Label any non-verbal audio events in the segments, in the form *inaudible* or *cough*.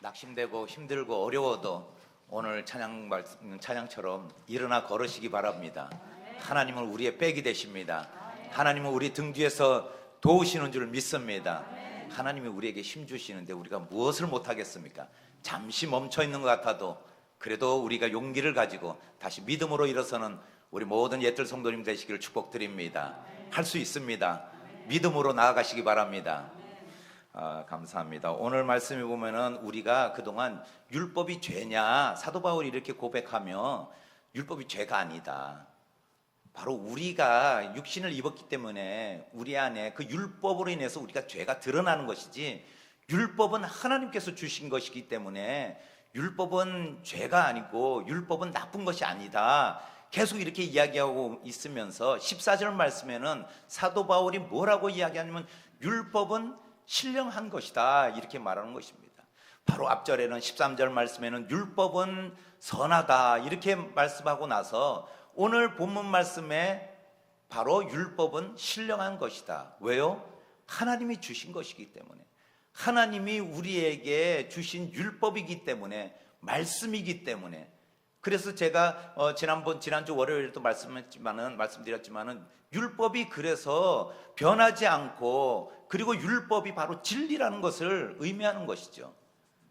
낙심되고 힘들고 어려워도 오늘 찬양 말씀 찬양처럼 일어나 걸으시기 바랍니다. 하나님은 우리의 백이 되십니다. 하나님은 우리 등 뒤에서 도우시는 줄 믿습니다. 하나님이 우리에게 힘 주시는데 우리가 무엇을 못 하겠습니까? 잠시 멈춰 있는 것 같아도 그래도 우리가 용기를 가지고 다시 믿음으로 일어서는 우리 모든 옛들 성도님 되시기를 축복드립니다. 할 수 있습니다. 믿음으로 나아가시기 바랍니다. 아, 감사합니다. 오늘 말씀에 보면은 우리가 그동안 율법이 죄냐 사도 바울이 이렇게 고백하며 율법이 죄가 아니다. 바로 우리가 육신을 입었기 때문에 우리 안에 그 율법으로 인해서 우리가 죄가 드러나는 것이지 율법은 하나님께서 주신 것이기 때문에 율법은 죄가 아니고 율법은 나쁜 것이 아니다. 계속 이렇게 이야기하고 있으면서 14절 말씀에는 사도 바울이 뭐라고 이야기하냐면 율법은 신령한 것이다. 이렇게 말하는 것입니다. 바로 앞절에는 13절 말씀에는 율법은 선하다. 이렇게 말씀하고 나서 오늘 본문 말씀에 바로 율법은 신령한 것이다. 왜요? 하나님이 주신 것이기 때문에. 하나님이 우리에게 주신 율법이기 때문에 말씀이기 때문에 그래서 제가 어, 지난번 지난주 월요일도 말씀했지만은 말씀드렸지만은 율법이 그래서 변하지 않고 그리고 율법이 바로 진리라는 것을 의미하는 것이죠.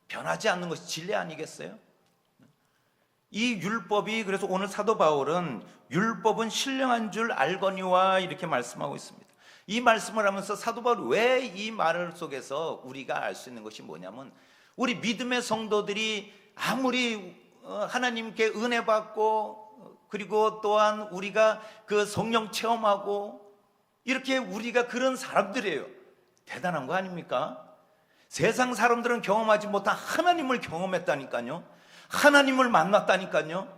변하지 않는 것이 진리 아니겠어요? 이 율법이 그래서 오늘 사도 바울은 율법은 신령한 줄 알거니와 이렇게 말씀하고 있습니다. 이 말씀을 하면서 사도 바울이 왜이 말을 속에서 우리가 알 수 있는 것이 뭐냐면 우리 믿음의 성도들이 아무리 어, 하나님께 은혜 받고 그리고 또한 우리가 그 성령 체험하고 이렇게 우리가 그런 사람들이에요. 대단한 거 아닙니까? 세상 사람들은 경험하지 못한 하나님을 경험했다니까요. 하나님을 만났다니까요.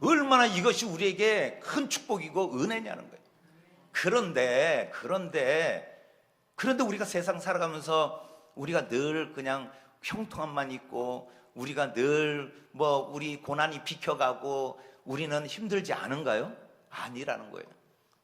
얼마나 이것이 우리에게 큰 축복이고 은혜냐는 거예요. 그런데, 그런데, 그런데 우리가 세상 살아가면서 우리가 늘 그냥 형통함만 있고 우리가 늘 뭐 우리 고난이 비켜가고 우리는 힘들지 않은가요? 아니라는 거예요.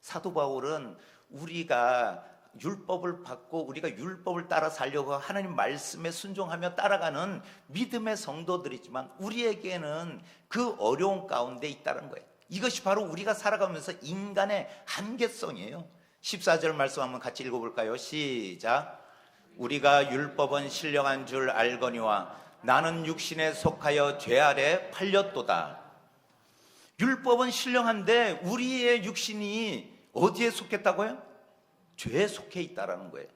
사도 바울은 우리가 율법을 받고 우리가 율법을 따라 살려고 하나님 말씀에 순종하며 따라가는 믿음의 성도들이지만 우리에게는 그 어려운 가운데 있다는 거예요. 이것이 바로 우리가 살아가면서 인간의 한계성이에요. 14절 말씀 한번 같이 읽어볼까요? 시작. 우리가 율법은 신령한 줄 알거니와 나는 육신에 속하여 죄 아래 팔렸도다. 율법은 신령한데 우리의 육신이 어디에 속했다고요? 죄에 속해 있다라는 거예요.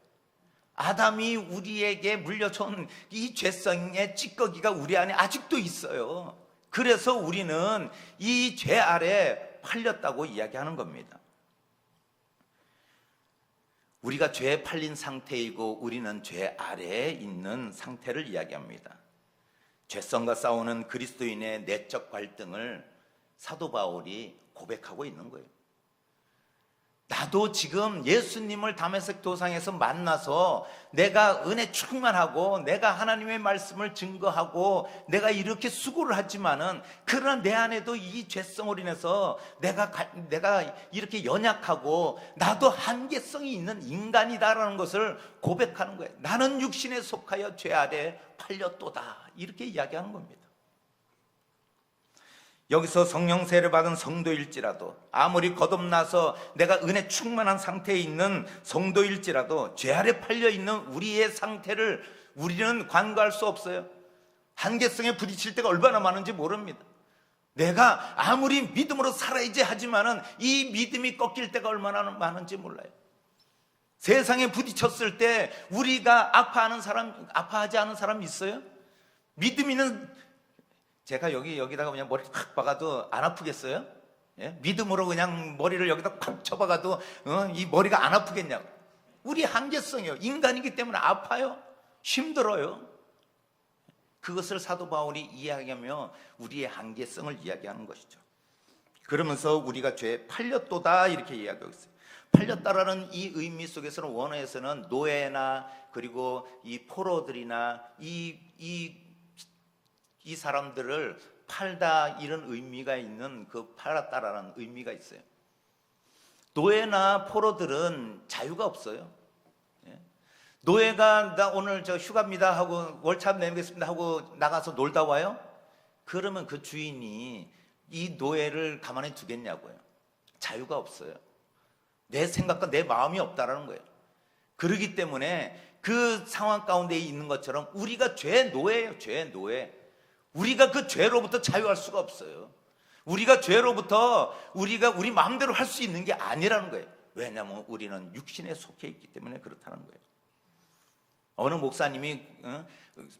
아담이 우리에게 물려준 이 죄성의 찌꺼기가 우리 안에 아직도 있어요. 그래서 우리는 이 죄 아래 팔렸다고 이야기하는 겁니다. 우리가 죄에 팔린 상태이고 우리는 죄 아래에 있는 상태를 이야기합니다. 죄성과 싸우는 그리스도인의 내적 갈등을 사도 바울이 고백하고 있는 거예요. 나도 지금 예수님을 담에색 도상에서 만나서 내가 은혜 충만하고 내가 하나님의 말씀을 증거하고 내가 이렇게 수고를 하지만은 그러나 내 안에도 이 죄성으로 인해서 내가 가- 내가 이렇게 연약하고 나도 한계성이 있는 인간이다라는 것을 고백하는 거예요. 나는 육신에 속하여 죄 아래 팔렸도다 이렇게 이야기하는 겁니다. 여기서 성령 세를 받은 성도일지라도 아무리 거듭나서 내가 은혜 충만한 상태에 있는 성도일지라도 죄 아래 팔려 있는 우리의 상태를 우리는 관과할 수 없어요. 한계성에 부딪힐 때가 얼마나 많은지 모릅니다. 내가 아무리 믿음으로 살아야지 하지만은 이 믿음이 꺾일 때가 얼마나 많은지 몰라요. 세상에 부딪혔을 때 우리가 아파하는 사람, 아파하지 않은 사람 있어요? 믿음 있는 제가 여기 여기다가 그냥 머리 팍 박아도 안 아프겠어요? 예? 믿음으로 그냥 머리를 여기다 팍 쳐박아도 어? 이 머리가 안 아프겠냐고? 우리 한계성이요. 인간이기 때문에 아파요. 힘들어요. 그것을 사도 바울이 이야기하며 우리의 한계성을 이야기하는 것이죠. 그러면서 우리가 죄에 팔렸도다 이렇게 이야기하고 있어요. 팔렸다라는 이 의미 속에서는 원어에서는 노예나 그리고 이 포로들이나 이, 이, 이 사람들을 팔다 이런 의미가 있는 그 팔았다라는 의미가 있어요. 노예나 포로들은 자유가 없어요. 예. 노예가 나 오늘 저 휴가입니다 하고 월참 내겠습니다 하고 나가서 놀다 와요? 그러면 그 주인이 이 노예를 가만히 두겠냐고요. 자유가 없어요. 내 생각과 내 마음이 없다라는 거예요. 그러기 때문에 그 상황 가운데 있는 것처럼 우리가 죄 노예예요. 죄 노예. 우리가 그 죄로부터 자유할 수가 없어요. 우리가 죄로부터 우리가 우리 마음대로 할 수 있는 게 아니라는 거예요. 왜냐하면 우리는 육신에 속해 있기 때문에 그렇다는 거예요. 어느 목사님이 어,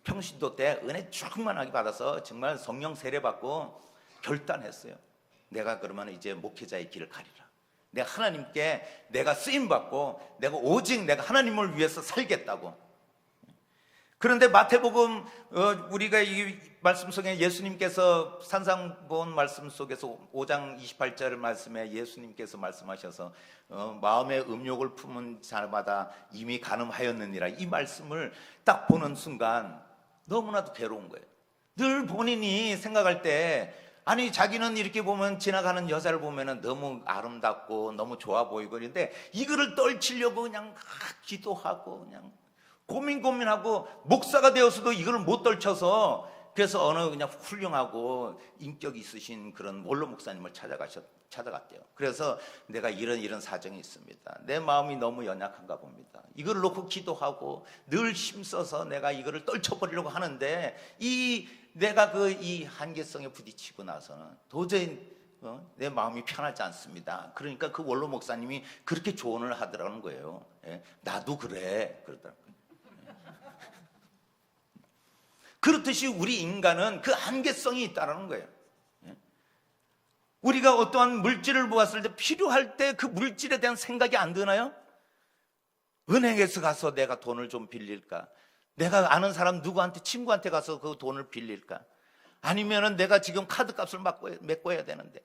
평신도 때 은혜 충만하게 받아서 정말 성령 세례 받고 결단했어요. 내가 그러면 이제 목회자의 길을 가리라. 내가 하나님께 내가 쓰임 받고 내가 오직 내가 하나님을 위해서 살겠다고. 그런데 마태복음 어, 우리가 이 말씀 속에 예수님께서 산상 본 말씀 속에서 5장 28절 말씀에 예수님께서 말씀하셔서 어, 마음의 음욕을 품은 자마다 이미 가늠하였느니라 이 말씀을 딱 보는 순간 너무나도 괴로운 거예요. 늘 본인이 생각할 때 아니 자기는 이렇게 보면 지나가는 여자를 보면은 너무 아름답고 너무 좋아 보이고 그런데 이거를 떨치려고 그냥 막 기도하고 그냥 고민 고민하고 목사가 되어서도 이걸 못 떨쳐서 그래서 어느 그냥 훌륭하고 인격 있으신 그런 원로 목사님을 찾아가셨 찾아갔대요. 그래서 내가 이런 이런 사정이 있습니다. 내 마음이 너무 연약한가 봅니다. 이걸 놓고 기도하고 늘 힘써서 내가 이거를 떨쳐버리려고 하는데 이 내가 그 이 한계성에 부딪히고 나서는 도저히 어? 내 마음이 편하지 않습니다. 그러니까 그 원로 목사님이 그렇게 조언을 하더라는 거예요. 예? 나도 그래. 그러더라고요. 그렇듯이 우리 인간은 그 한계성이 있다는 거예요. 예? 우리가 어떠한 물질을 보았을 때 필요할 때 그 물질에 대한 생각이 안 드나요? 은행에서 가서 내가 돈을 좀 빌릴까? 내가 아는 사람 누구한테 친구한테 가서 그 돈을 빌릴까? 아니면은 내가 지금 카드 값을 메꿔야 되는데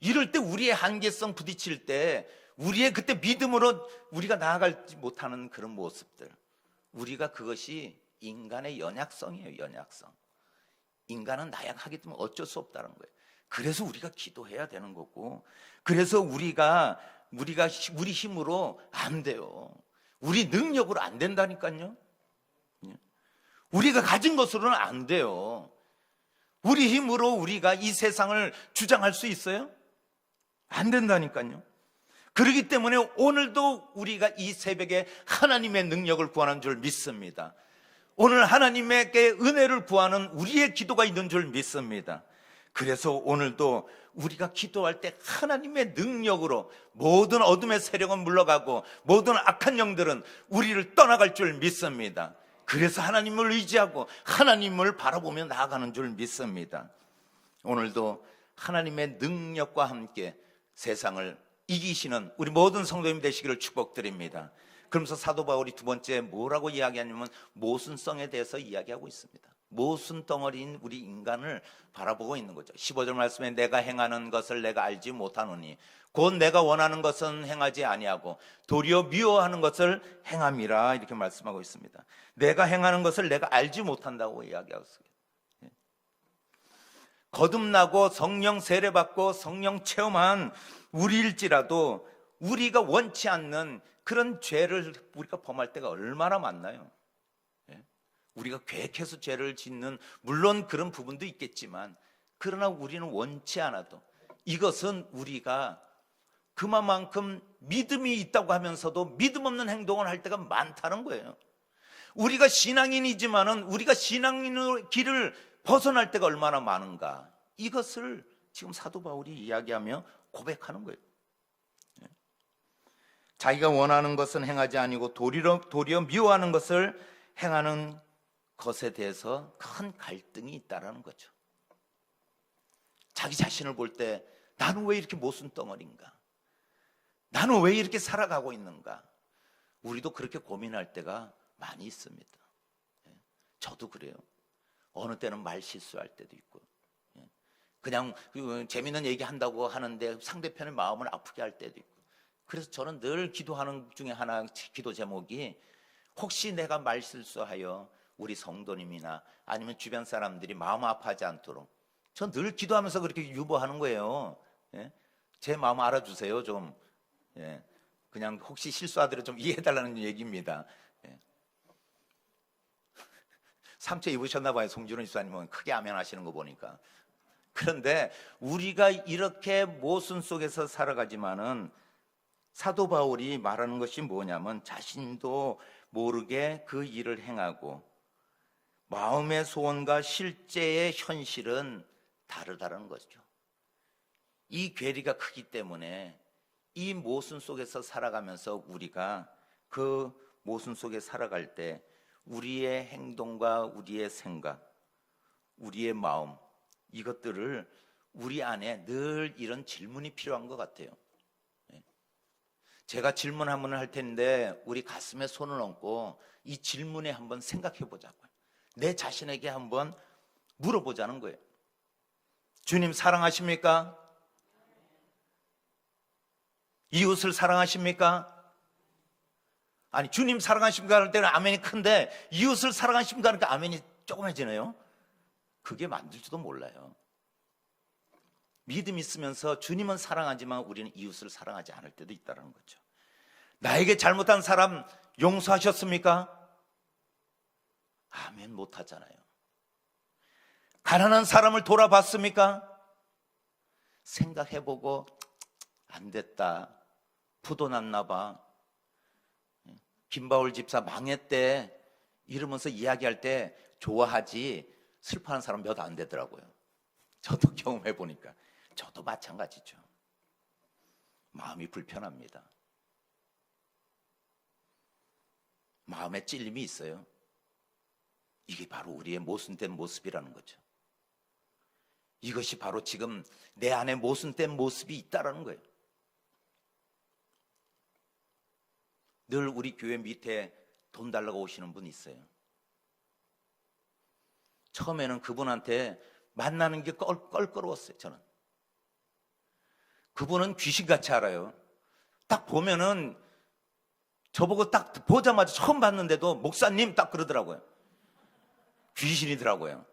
이럴 때 우리의 한계성 부딪힐 때 우리의 그때 믿음으로 우리가 나아가지 못하는 그런 모습들 우리가 그것이 인간의 연약성이에요, 연약성. 인간은 나약하기 때문에 어쩔 수 없다는 거예요. 그래서 우리가 기도해야 되는 거고, 그래서 우리가, 우리가, 우리 힘으로 안 돼요. 우리 능력으로 안 된다니까요. 예. 우리가 가진 것으로는 안 돼요. 우리 힘으로 우리가 이 세상을 주장할 수 있어요? 안 된다니까요. 그렇기 때문에 오늘도 우리가 이 새벽에 하나님의 능력을 구하는 줄 믿습니다. 오늘 하나님에게 은혜를 구하는 우리의 기도가 있는 줄 믿습니다. 그래서 오늘도 우리가 기도할 때 하나님의 능력으로 모든 어둠의 세력은 물러가고 모든 악한 영들은 우리를 떠나갈 줄 믿습니다. 그래서 하나님을 의지하고 하나님을 바라보며 나아가는 줄 믿습니다. 오늘도 하나님의 능력과 함께 세상을 이기시는 우리 모든 성도님 되시기를 축복드립니다. 그러면서 사도 바울이 두 번째 뭐라고 이야기하냐면 모순성에 대해서 이야기하고 있습니다. 모순 덩어리인 우리 인간을 바라보고 있는 거죠. 15절 말씀에 내가 행하는 것을 내가 알지 못하노니 곧 내가 원하는 것은 행하지 아니하고 도리어 미워하는 것을 행함이라 이렇게 말씀하고 있습니다. 내가 행하는 것을 내가 알지 못한다고 이야기하고 있습니다. 예. 거듭나고 성령 세례받고 성령 체험한 우리일지라도 우리가 원치 않는 그런 죄를 우리가 범할 때가 얼마나 많나요? 예? 우리가 계획해서 죄를 짓는 물론 그런 부분도 있겠지만 그러나 우리는 원치 않아도 이것은 우리가 그만큼 믿음이 있다고 하면서도 믿음 없는 행동을 할 때가 많다는 거예요. 우리가 신앙인이지만은 우리가 신앙인의 길을 벗어날 때가 얼마나 많은가. 이것을 지금 사도 바울이 이야기하며 고백하는 거예요. 자기가 원하는 것은 행하지 아니고 도리어, 도리어 미워하는 것을 행하는 것에 대해서 큰 갈등이 있다라는 거죠. 자기 자신을 볼 때 나는 왜 이렇게 모순 덩어리인가? 나는 왜 이렇게 살아가고 있는가? 우리도 그렇게 고민할 때가 많이 있습니다. 예. 저도 그래요. 어느 때는 말 실수할 때도 있고, 예. 그냥 그 재밌는 얘기 한다고 하는데 상대편의 마음을 아프게 할 때도 있고, 그래서 저는 늘 기도하는 중에 하나 기도 제목이 혹시 내가 말 실수하여 우리 성도님이나 아니면 주변 사람들이 마음 아파하지 않도록 전 늘 기도하면서 그렇게 유보하는 거예요. 예? 제 마음 알아주세요 좀. 예. 그냥 혹시 실수하더라도 좀 이해해달라는 얘기입니다. 예. *laughs* 상처 입으셨나 봐요. 송준호 집사님은 크게 아멘 하시는 거 보니까. 그런데 우리가 이렇게 모순 속에서 살아가지만은 사도 바울이 말하는 것이 뭐냐면 자신도 모르게 그 일을 행하고 마음의 소원과 실제의 현실은 다르다는 거죠. 이 괴리가 크기 때문에 이 모순 속에서 살아가면서 우리가 그 모순 속에 살아갈 때 우리의 행동과 우리의 생각, 우리의 마음 이것들을 우리 안에 늘 이런 질문이 필요한 것 같아요. 예. 제가 질문 한번 할 텐데 우리 가슴에 손을 얹고 이 질문에 한번 생각해 보자고요. 내 자신에게 한번 물어보자는 거예요. 주님 사랑하십니까? 이웃을 사랑하십니까? 아니 주님 사랑하십니까 할 때는 아멘이 큰데 이웃을 사랑하십니까 하니까 아멘이 조그매지네요. 그게 만들지도 몰라요. 믿음 있으면서 주님은 사랑하지만 우리는 이웃을 사랑하지 않을 때도 있다는 거죠. 나에게 잘못한 사람 용서하셨습니까? 아멘 못하잖아요. 가난한 사람을 돌아봤습니까? 생각해보고 안 됐다. 부도 났나 봐. 김바울 집사 망했대. 이러면서 이야기할 때 좋아하지 슬퍼하는 사람 몇 안 되더라고요. 저도 *laughs* 경험해 보니까. 저도 마찬가지죠. 마음이 불편합니다. 마음에 찔림이 있어요. 이게 바로 우리의 모순된 모습이라는 거죠. 이것이 바로 지금 내 안에 모순된 모습이 있다라는 거예요. 늘 우리 교회 밑에 돈 달라고 오시는 분 있어요. 처음에는 그분한테 만나는 게 껄, 껄끄러웠어요, 저는. 그분은 귀신같이 알아요. 딱 보면은 저보고 딱 보자마자 처음 봤는데도 목사님 딱 그러더라고요. 귀신이더라고요.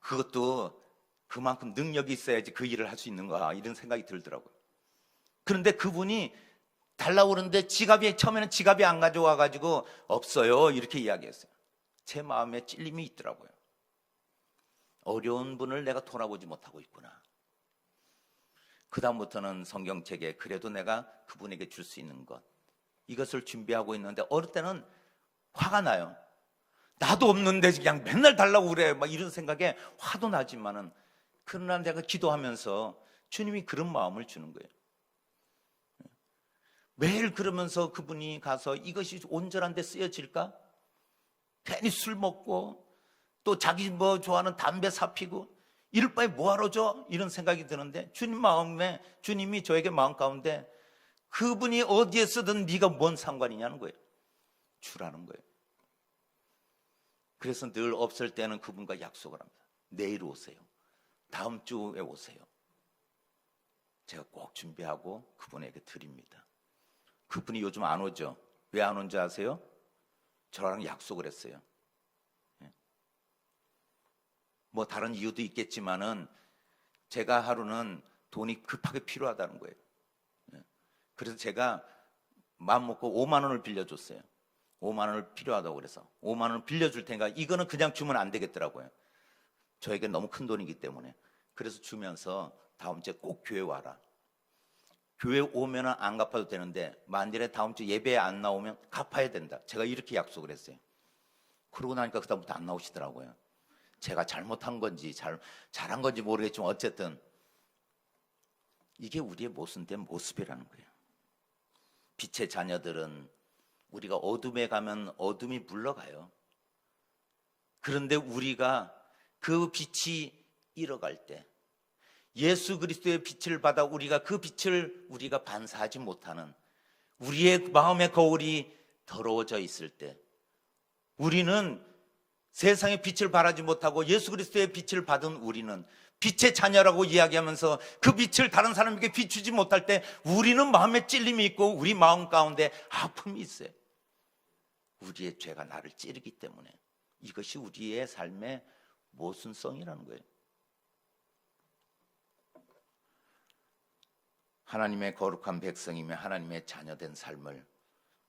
그것도 그만큼 능력이 있어야지 그 일을 할 수 있는 거야. 이런 생각이 들더라고요. 그런데 그분이 달라고 그러는데 지갑이, 처음에는 지갑이 안 가져와 가지고 없어요. 이렇게 이야기했어요. 제 마음에 찔림이 있더라고요. 어려운 분을 내가 돌아보지 못하고 있구나. 그다음부터는 성경책에 그래도 내가 그분에게 줄 수 있는 것. 이것을 준비하고 있는데 어릴 때는 화가 나요. 나도 없는데 그냥 맨날 달라고 그래. 막 이런 생각에 화도 나지만은 그러나 내가 기도하면서 주님이 그런 마음을 주는 거예요. 매일 그러면서 그분이 가서 이것이 온전한 데 쓰여질까? 괜히 술 먹고 또 자기 뭐 좋아하는 담배 사피고 이럴 바에 뭐하러 줘? 이런 생각이 드는데 주님 마음에 주님이 저에게 마음 가운데 그분이 어디에 쓰든 네가 뭔 상관이냐는 거예요. 주라는 거예요. 그래서 늘 없을 때는 그분과 약속을 합니다. 내일 오세요. 다음 주에 오세요. 제가 꼭 준비하고 그분에게 드립니다. 그분이 요즘 안 오죠. 왜 안 온지 아세요? 저랑 약속을 했어요. 예. 뭐 다른 이유도 있겠지만은 제가 하루는 돈이 급하게 필요하다는 거예요. 예. 그래서 제가 마음 먹고 5만 원을 빌려줬어요. 5만 원을 필요하다고 그래서 5만 원을 빌려줄 테니까 이거는 그냥 주면 안 되겠더라고요. 저에게 너무 큰 돈이기 때문에 그래서 주면서 다음 주에 꼭 교회 와라. 교회 오면은 안 갚아도 되는데 만일에 다음 주 예배에 안 나오면 갚아야 된다. 제가 이렇게 약속을 했어요. 그러고 나니까 그다음부터 안 나오시더라고요. 제가 잘못한 건지 잘 잘한 건지 모르겠지만 어쨌든 이게 우리의 모순된 모습이라는 거예요. 빛의 자녀들은 우리가 어둠에 가면 어둠이 물러가요. 그런데 우리가 그 빛이 잃어갈 때 예수 그리스도의 빛을 받아 우리가 그 빛을 우리가 반사하지 못하는 우리의 마음의 거울이 더러워져 있을 때 우리는 세상의 빛을 바라지 못하고 예수 그리스도의 빛을 받은 우리는 빛의 자녀라고 이야기하면서 그 빛을 다른 사람에게 비추지 못할 때 우리는 마음에 찔림이 있고 우리 마음 가운데 아픔이 있어요. 우리의 죄가 나를 찌르기 때문에 이것이 우리의 삶의 모순성이라는 거예요. 하나님의 거룩한 백성이며 하나님의 자녀된 삶을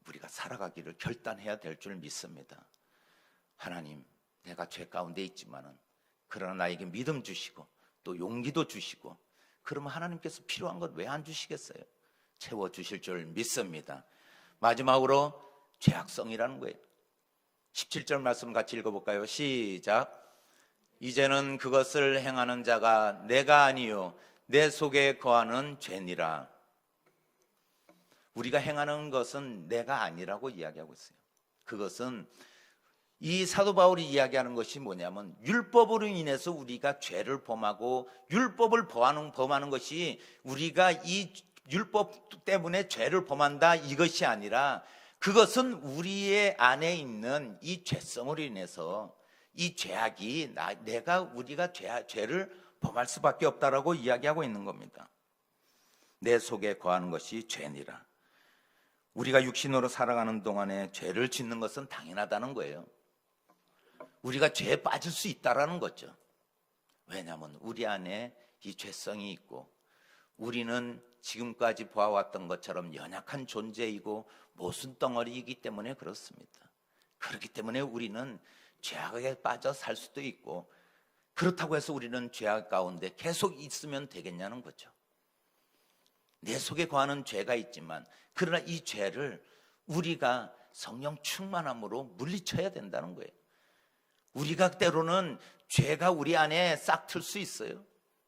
우리가 살아가기를 결단해야 될 줄 믿습니다. 하나님, 내가 죄 가운데 있지만은 그러나 나에게 믿음 주시고 또 용기도 주시고 그러면 하나님께서 필요한 것 왜 안 주시겠어요? 채워 주실 줄 믿습니다. 마지막으로 죄악성이라는 거예요. 17절 말씀 같이 읽어 볼까요? 시작. 이제는 그것을 행하는 자가 내가 아니요 내 속에 거하는 죄니라. 우리가 행하는 것은 내가 아니라고 이야기하고 있어요. 그것은 이 사도 바울이 이야기하는 것이 뭐냐면 율법으로 인해서 우리가 죄를 범하고 율법을 범하는, 범하는 것이 우리가 이 율법 때문에 죄를 범한다 이것이 아니라 그것은 우리의 안에 있는 이 죄성으로 인해서 이 죄악이 나, 내가 우리가 죄, 죄를 범할 수밖에 없다라고 이야기하고 있는 겁니다. 내 속에 거하는 것이 죄니라. 우리가 육신으로 살아가는 동안에 죄를 짓는 것은 당연하다는 거예요. 우리가 죄에 빠질 수 있다라는 거죠. 왜냐하면 우리 안에 이 죄성이 있고 우리는 지금까지 보아왔던 것처럼 연약한 존재이고 모순 덩어리이기 때문에 그렇습니다. 그렇기 때문에 우리는 죄악에 빠져 살 수도 있고 그렇다고 해서 우리는 죄악 가운데 계속 있으면 되겠냐는 거죠. 내 속에 거하는 죄가 있지만 그러나 이 죄를 우리가 성령 충만함으로 물리쳐야 된다는 거예요. 우리가 때로는 죄가 우리 안에 싹 틀 수 있어요.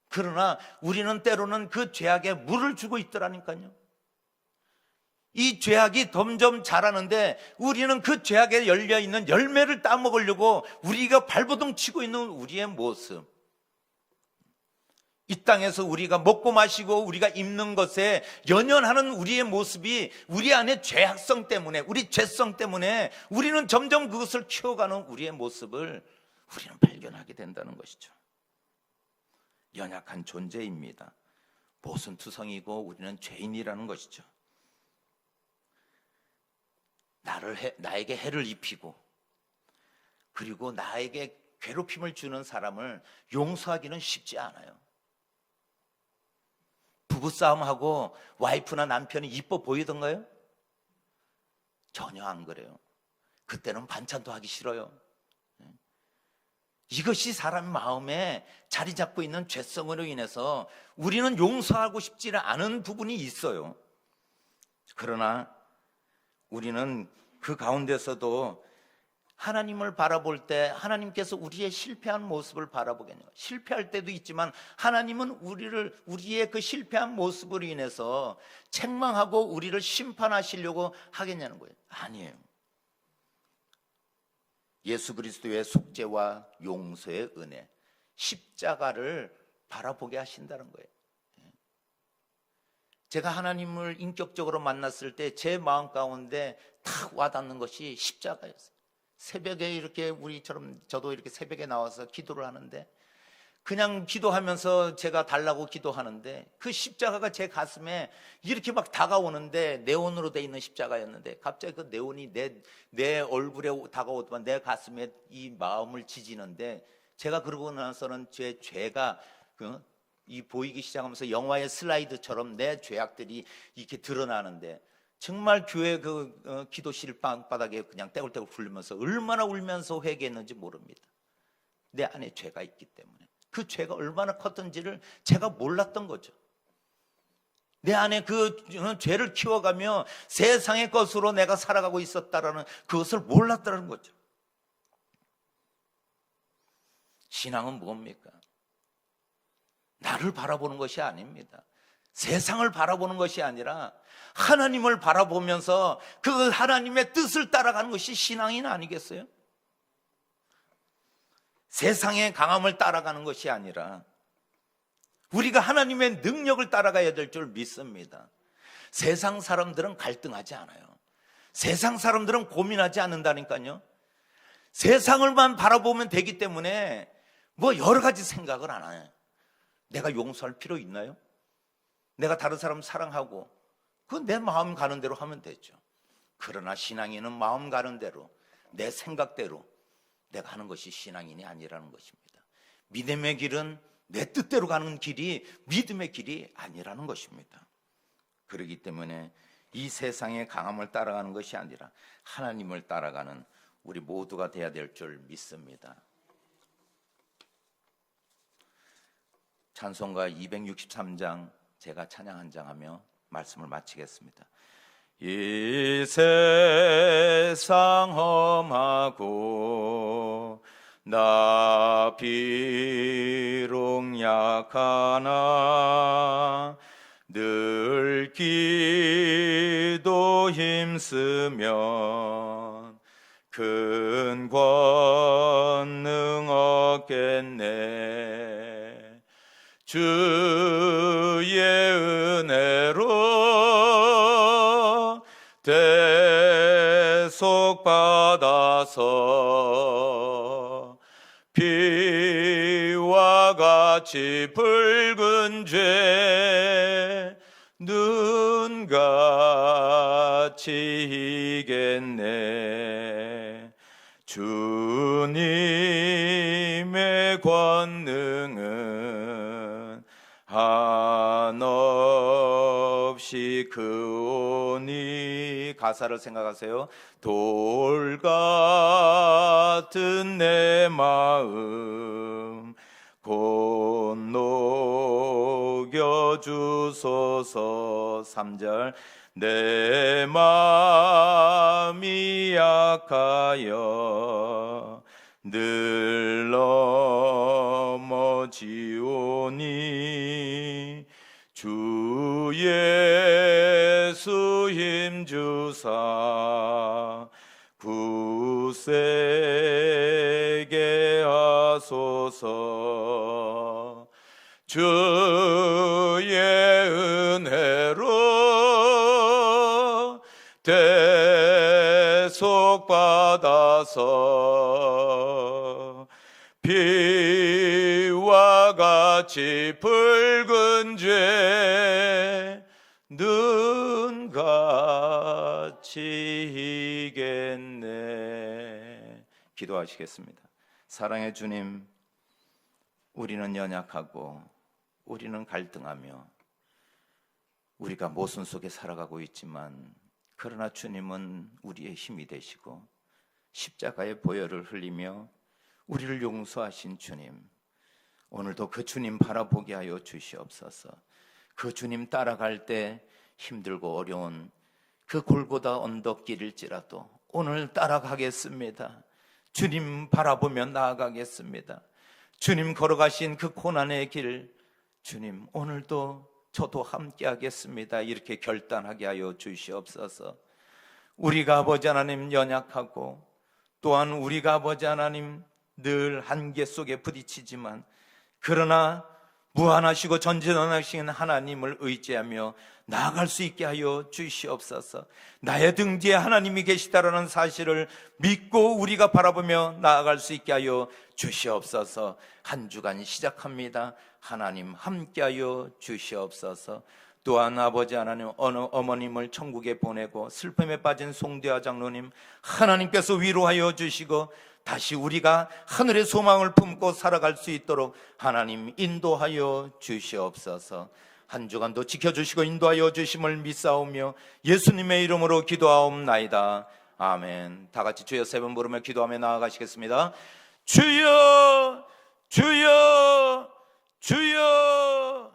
그러나 우리는 때로는 그 죄악에 물을 주고 있더라니까요. 이 죄악이 점점 자라는데 우리는 그 죄악에 열려 있는 열매를 따먹으려고 우리가 발버둥 치고 있는 우리의 모습. 이 땅에서 우리가 먹고 마시고 우리가 입는 것에 연연하는 우리의 모습이 우리 안에 죄악성 때문에 우리 죄성 때문에 우리는 점점 그것을 키워가는 우리의 모습을 우리는 발견하게 된다는 것이죠. 연약한 존재입니다. 보순투성이고 우리는 죄인이라는 것이죠. 나를 해, 나에게 해를 입히고 그리고 나에게 괴롭힘을 주는 사람을 용서하기는 쉽지 않아요. 부부싸움하고 와이프나 남편이 이뻐 보이던가요? 전혀 안 그래요. 그때는 반찬도 하기 싫어요. 이것이 사람 마음에 자리 잡고 있는 죄성으로 인해서 우리는 용서하고 싶지는 않은 부분이 있어요. 그러나 우리는 그 가운데서도 하나님을 바라볼 때 하나님께서 우리의 실패한 모습을 바라보겠냐. 실패할 때도 있지만 하나님은 우리를 우리의 그 실패한 모습으로 인해서 책망하고 우리를 심판하시려고 하겠냐는 거예요. 아니에요. 예수 그리스도의 속죄와 용서의 은혜, 십자가를 바라보게 하신다는 거예요. 제가 하나님을 인격적으로 만났을 때 제 마음 가운데 탁 와닿는 것이 십자가였어요. 새벽에 이렇게 우리처럼 저도 이렇게 새벽에 나와서 기도를 하는데 그냥 기도하면서 제가 달라고 기도하는데 그 십자가가 제 가슴에 이렇게 막 다가오는데 네온으로 돼 있는 십자가였는데 갑자기 그 네온이 내, 내 얼굴에 다가오더만 내 가슴에 이 마음을 지지는데 제가 그러고 나서는 제 죄가 그, 이 보이기 시작하면서 영화의 슬라이드처럼 내 죄악들이 이렇게 드러나는데 정말 교회 그 어, 기도실 방바닥에 그냥 떼굴떼굴 굴리면서 얼마나 울면서 회개했는지 모릅니다. 내 안에 죄가 있기 때문에 그 죄가 얼마나 컸던지를 제가 몰랐던 거죠. 내 안에 그 어, 죄를 키워가며 세상의 것으로 내가 살아가고 있었다라는 그것을 몰랐다는 거죠. 신앙은 뭡니까? 나를 바라보는 것이 아닙니다. 세상을 바라보는 것이 아니라 하나님을 바라보면서 그 하나님의 뜻을 따라가는 것이 신앙인 아니겠어요? 세상의 강함을 따라가는 것이 아니라 우리가 하나님의 능력을 따라가야 될 줄 믿습니다. 세상 사람들은 갈등하지 않아요. 세상 사람들은 고민하지 않는다니까요. 세상을만 바라보면 되기 때문에 뭐 여러 가지 생각을 안 해요. 내가 용서할 필요 있나요? 내가 다른 사람 사랑하고 그건 내 마음 가는 대로 하면 되죠. 그러나 신앙인은 마음 가는 대로 내 생각대로 내가 하는 것이 신앙인이 아니라는 것입니다. 믿음의 길은 내 뜻대로 가는 길이 믿음의 길이 아니라는 것입니다. 그러기 때문에 이 세상의 강함을 따라가는 것이 아니라 하나님을 따라가는 우리 모두가 돼야 될 줄 믿습니다. 찬송가 263장 제가 찬양 한 장 하며 말씀을 마치겠습니다. 이 세상 험하고 나 비록 약하나 늘 기도 힘쓰면 큰 권능 얻겠네 주 받아서 피와 같이 붉은 죄 눈같이 이겠네. 주님의 권능은 없이 그오니 가사를 생각하세요. 돌 같은 내 마음 곧 녹여주소서. 3절. 내 마음이 약하여 늘 넘어지오니 주 예수 힘주사 굳세게 하소서. 주의 은혜로 대속 받아서 피와 같이 붉은 죄눈 이겠네. 기도하시겠습니다. 사랑의 주님 우리는 연약하고 우리는 갈등하며 우리가 모순 속에 살아가고 있지만 그러나 주님은 우리의 힘이 되시고 십자가의 보혈을 흘리며 우리를 용서하신 주님 오늘도 그 주님 바라보게 하여 주시옵소서. 그 주님 따라갈 때 힘들고 어려운 그 골고다 언덕길일지라도 오늘 따라가겠습니다 주님 바라보며 나아가겠습니다 주님 걸어가신 그 고난의 길 주님 오늘도 저도 함께 하겠습니다. 이렇게 결단하게 하여 주시옵소서. 우리가 아버지 하나님 연약하고 또한 우리가 아버지 하나님 늘 한계 속에 부딪히지만 그러나 무한하시고 전진하신 하나님을 의지하며 나아갈 수 있게 하여 주시옵소서. 나의 등 뒤에 하나님이 계시다라는 사실을 믿고 우리가 바라보며 나아갈 수 있게 하여 주시옵소서. 한 주간 시작합니다. 하나님 함께하여 주시옵소서. 또한 아버지 하나님 어느 어머님을 천국에 보내고 슬픔에 빠진 송대화 장로님 하나님께서 위로하여 주시고 다시 우리가 하늘의 소망을 품고 살아갈 수 있도록 하나님 인도하여 주시옵소서. 한 주간도 지켜주시고 인도하여 주심을 믿사오며 예수님의 이름으로 기도하옵나이다. 아멘. 다 같이 주여 세 번 부르며 기도하며 나아가시겠습니다. 주여, 주여, 주여.